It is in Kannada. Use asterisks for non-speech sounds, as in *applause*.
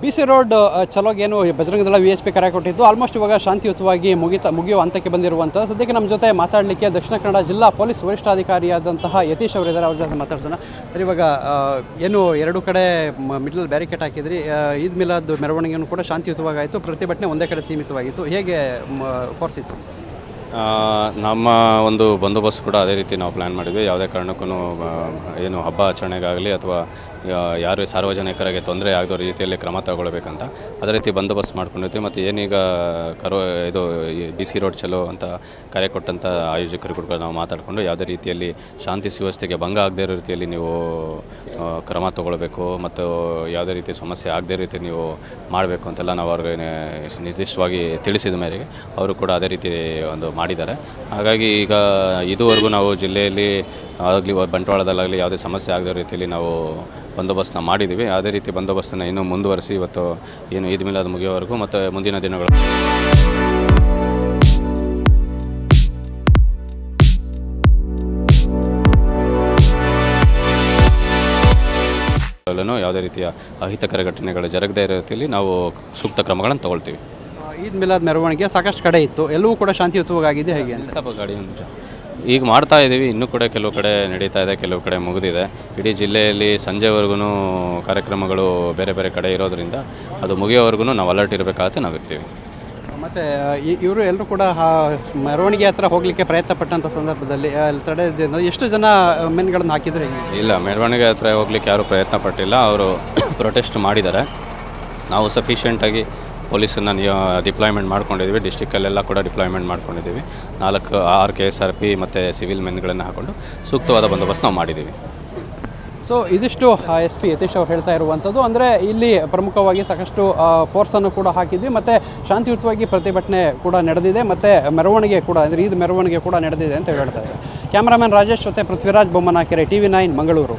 ಬಿ ಸಿ ರೋಡ್ ಚಲೋಗೇನು ಚಲೋಗೆ ಏನು ಬಜರಂಗ ದಳ ವಿ ಎಚ್ ಪಿ ಕರೆ ಕೊಟ್ಟಿದ್ದು ಆಲ್ಮೋಸ್ಟ್ ಇವಾಗ ಶಾಂತಿಯುತವಾಗಿ ಮುಗಿತ, ಮುಗಿಯುವ ಹಂತಕ್ಕೆ ಬಂದಿರುವಂಥ ಸದ್ಯಕ್ಕೆ ನಮ್ಮ ಜೊತೆ ಮಾತಾಡಲಿಕ್ಕೆ ದಕ್ಷಿಣ ಕನ್ನಡ ಜಿಲ್ಲಾ ಪೊಲೀಸ್ ವರಿಷ್ಠಾಧಿಕಾರಿಯಾದಂತಹ ಯತೀಶ್ ಅವರಿದ್ದಾರೆ, ಅವ್ರ ಜೊತೆ ಮಾತಾಡ್ಸೋಣ. ಸರ್, ಇವಾಗ ಏನು ಎರಡು ಕಡೆ ಮಿಡಲ್ ಬ್ಯಾರಿಕೇಟ್ ಹಾಕಿದ್ರಿ. ಈದ್ ಮಿಲಾದ್ ಮೆರವಣಿಗೆಯನ್ನು ಕೂಡ ಶಾಂತಿಯುತವಾಗಿ ಆಯಿತು ಪ್ರತಿಭಟನೆ ಒಂದೇ ಕಡೆ ಸೀಮಿತವಾಗಿತ್ತು. ಹೇಗೆ ಫೋರ್ಸ್ ಇತ್ತು? ನಮ್ಮ ಒಂದು ಬಂದೋಬಸ್ತ್ ಕೂಡ ಅದೇ ರೀತಿ ನಾವು ಪ್ಲ್ಯಾನ್ ಮಾಡಿದ್ವಿ. ಯಾವುದೇ ಕಾರಣಕ್ಕೂ ಏನು ಹಬ್ಬ ಆಚರಣೆಗಾಗಲಿ ಅಥವಾ ಯಾರು ಸಾರ್ವಜನಿಕರಿಗೆ ತೊಂದರೆ ಆಗದ ರೀತಿಯಲ್ಲಿ ಕ್ರಮ ತಗೊಳ್ಬೇಕಂತ. ಅದೇ ರೀತಿ ಬಂದೋಬಸ್ತ್ ಮಾಡ್ಕೊಂಡಿರ್ತೀವಿ ಮತ್ತು ಏನೀಗ ಕರೋ ಇದು ಬಿ ಸಿ ರೋಡ್ ಚಲೋ ಅಂತ ಕರೆ ಕೊಟ್ಟಂಥ ಆಯೋಜಕರು ಕೂಡ ನಾವು ಮಾತಾಡಿಕೊಂಡು ಯಾವುದೇ ರೀತಿಯಲ್ಲಿ ಶಾಂತಿ ಸುವ್ಯವಸ್ಥೆಗೆ ಭಂಗ ಆಗದೇ ಇರೋ ರೀತಿಯಲ್ಲಿ ನೀವು ಕ್ರಮ ತಗೊಳ್ಬೇಕು ಮತ್ತು ಯಾವುದೇ ರೀತಿ ಸಮಸ್ಯೆ ಆಗದೇ ರೀತಿ ನೀವು ಮಾಡಬೇಕು ಅಂತೆಲ್ಲ ನಾವು ಅವ್ರಿಗೆ ನಿರ್ದಿಷ್ಟವಾಗಿ ತಿಳಿಸಿದ ಮೇರೆಗೆ ಅವರು ಕೂಡ ಅದೇ ರೀತಿ ಒಂದು ಮಾಡಿದ್ದಾರೆ. ಹಾಗಾಗಿ ಈಗ ಇದುವರೆಗೂ ನಾವು ಜಿಲ್ಲೆಯಲ್ಲಿ ಆಗಲಿ, ಬಂಟ್ವಾಳದಲ್ಲಾಗಲಿ ಯಾವುದೇ ಸಮಸ್ಯೆ ಆಗದ ರೀತಿಯಲ್ಲಿ ನಾವು ಬಂದೋಬಸ್ತ್ನ ಮಾಡಿದ್ದೀವಿ. ಅದೇ ರೀತಿ ಬಂದೋಬಸ್ತನ್ನು ಇನ್ನೂ ಮುಂದುವರಿಸಿ ಇವತ್ತು ಏನು ಈದ್ ಮಿಲಾದ್ ಮುಗಿಯೋವರೆಗೂ ಮತ್ತು ಮುಂದಿನ ದಿನಗಳು. ಯಾವುದೇ ರೀತಿಯ ಅಹಿತಕರ ಘಟನೆಗಳು ಜರಗದೇ ಇರೋ ರೀತಿಯಲ್ಲಿ ನಾವು ಸೂಕ್ತ ಕ್ರಮಗಳನ್ನು ತಗೊಳ್ತೀವಿ. ಈದ್ ಮಿಲಾದ್ ಮೆರವಣಿಗೆ ಸಾಕಷ್ಟು ಕಡೆ ಇತ್ತು. ಎಲ್ಲವೂ ಕೂಡ ಶಾಂತಿಯುತವಾಗಿದೆ ಹೇಗೆ ಹೇಗೆ ಈಗ ಮಾಡ್ತಾ ಇದ್ದೀವಿ ಇನ್ನೂ ಕೂಡ ಕೆಲವು ಕಡೆ ನಡೀತಾ ಇದೆ ಕೆಲವು ಕಡೆ ಮುಗಿದಿದೆ. ಇಡೀ ಜಿಲ್ಲೆಯಲ್ಲಿ ಸಂಜೆವರೆಗೂ ಕಾರ್ಯಕ್ರಮಗಳು ಬೇರೆ ಬೇರೆ ಕಡೆ ಇರೋದ್ರಿಂದ ಅದು ಮುಗಿಯೋವರೆಗೂ ನಾವು ಅಲರ್ಟ್ ಇರಬೇಕಾಗತ್ತೆ ನಾವು ಇರ್ತೀವಿ. ಮತ್ತು ಇವರು ಎಲ್ಲರೂ ಕೂಡ ಮೆರವಣಿಗೆ ಹತ್ರ ಹೋಗಲಿಕ್ಕೆ ಪ್ರಯತ್ನ ಪಟ್ಟಂಥ ಸಂದರ್ಭದಲ್ಲಿ ತಡೆ ಎಷ್ಟು ಜನ ಮೆನ್ಗಳನ್ನು ಹಾಕಿದರೆ ಇಲ್ಲ ಮೆರವಣಿಗೆ ಹತ್ರ ಹೋಗ್ಲಿಕ್ಕೆ ಯಾರೂ ಪ್ರಯತ್ನ ಪಟ್ಟಿಲ್ಲ. ಅವರು *coughs* ಪ್ರೊಟೆಸ್ಟ್ ಮಾಡಿದ್ದಾರೆ. ನಾವು ಸಫಿಷಿಯೆಂಟಾಗಿ ಪೊಲೀಸನ್ನು ಡಿಪ್ಲಾಯ್ಮೆಂಟ್ ಮಾಡ್ಕೊಂಡಿದ್ದೀವಿ ಡಿಸ್ಟಿಕ್ಕಲ್ಲೆಲ್ಲ ಕೂಡ ಡಿಪ್ಲಾಯ್ಮೆಂಟ್ ಮಾಡ್ಕೊಂಡಿದ್ದೀವಿ ನಾಲ್ಕು, ಆರು ಕೆ ಎಸ್ ಆರ್ ಪಿ ಮತ್ತು ಸಿವಿಲ್ ಮೆನ್ಗಳನ್ನು ಹಾಕೊಂಡು ಸೂಕ್ತವಾದ ಬಂದೋಬಸ್ತ್ ನಾವು ಮಾಡಿದ್ದೀವಿ ಸೊ ಇದಿಷ್ಟು ಎಸ್ ಪಿ ಯತೀಶ್ ಅವರು ಹೇಳ್ತಾ ಇರುವಂಥದ್ದು. ಅಂದರೆ, ಇಲ್ಲಿ ಪ್ರಮುಖವಾಗಿ ಸಾಕಷ್ಟು ಫೋರ್ಸನ್ನು ಕೂಡ ಹಾಕಿದ್ವಿ. ಮತ್ತು ಶಾಂತಿಯುತವಾಗಿ ಪ್ರತಿಭಟನೆ ಕೂಡ ನಡೆದಿದೆ. ಮತ್ತು ಮೆರವಣಿಗೆ ಕೂಡ, ಅಂದರೆ ಈದ್ ಮೆರವಣಿಗೆ ಕೂಡ ನಡೆದಿದೆ ಅಂತ ಹೇಳ್ತಾ ಇದ್ದಾರೆ. ಕ್ಯಾಮ್ರಾಮನ್ ರಾಜೇಶ್ ಜೊತೆ Prithviraj Bommanakere T V nine, Mangaluru.